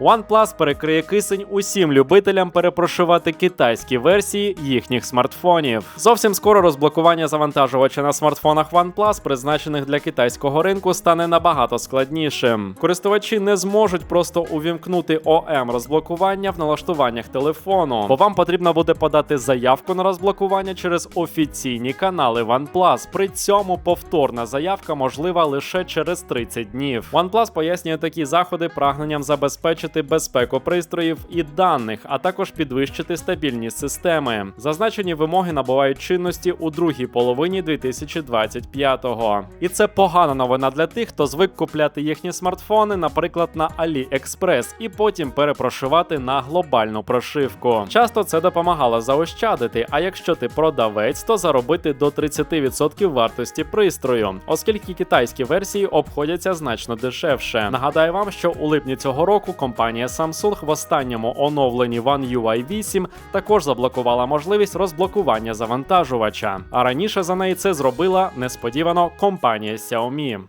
OnePlus перекриє кисень усім любителям перепрошувати китайські версії їхніх смартфонів. Зовсім скоро розблокування завантажувача на смартфонах OnePlus, призначених для китайського ринку, стане набагато складнішим. Користувачі не зможуть просто увімкнути ОМ розблокування в налаштуваннях телефону, бо вам потрібно буде подати заявку на розблокування через офіційні канали OnePlus. При цьому повторна заявка можлива лише через 30 днів. OnePlus пояснює такі заходи прагненням забезпечити безпеку пристроїв і даних, а також підвищити стабільність системи. Зазначені вимоги набувають чинності у другій половині 2025-го. І це погана новина для тих, хто звик купляти їхні смартфони, наприклад, на AliExpress, і потім перепрошивати на глобальну прошивку. Часто це допомагало заощадити. А якщо ти продавець, то заробити до 30% вартості пристрою, оскільки китайські версії обходяться значно дешевше. Нагадаю вам, що у липні цього року компанія Samsung в останньому оновленні One UI 8 також заблокувала можливість розблокування завантажувача. А раніше за неї це зробила несподівано компанія Xiaomi.